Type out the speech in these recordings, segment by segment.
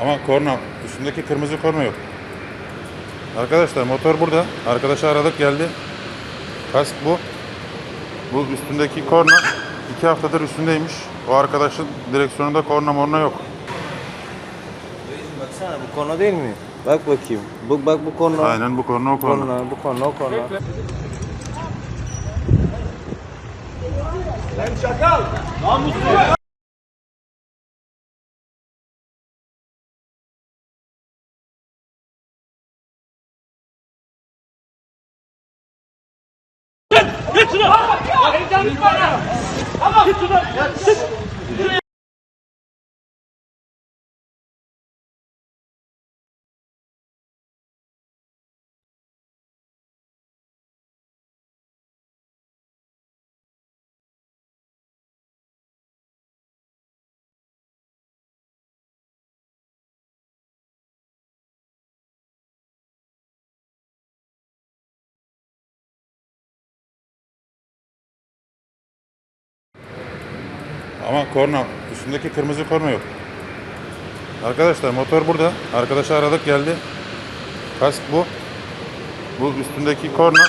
Ama korna, üstündeki kırmızı korna yok. Arkadaşlar motor burada. Arkadaşı aradık geldi. Kask bu. Bu üstündeki korna 2 haftadır üstündeymiş. O arkadaşın direksiyonunda korna morna yok. Baksana bu korna değil mi? Bak bakayım. Bak bak bu korna. Aynen bu korna o korna. korna bu korna o korna. Lan çakal! Namuslu! şunu. Tamam. Tamam. Tamam. Tamam. Tamam. Tamam. Tamam. Tamam. Tamam. Ama korna, üstündeki kırmızı korna yok. Arkadaşlar motor burada. Arkadaşı aradık geldi. Kask bu. Bu üstündeki korna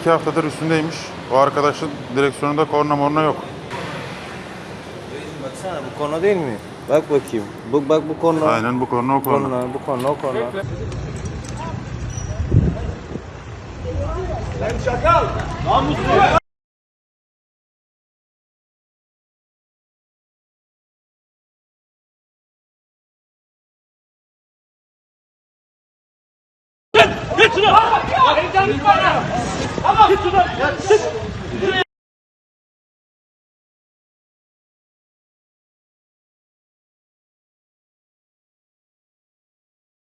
iki haftadır üstündeymiş. O arkadaşın direksiyonunda korna morna yok. Baksana bu korna değil mi? Bak bakayım. Bak bak bu korna. Aynen bu korna o korna. korna bu korna o korna. Lan çakal! Namuslu! Git şuna. Git şuna. Git şuna.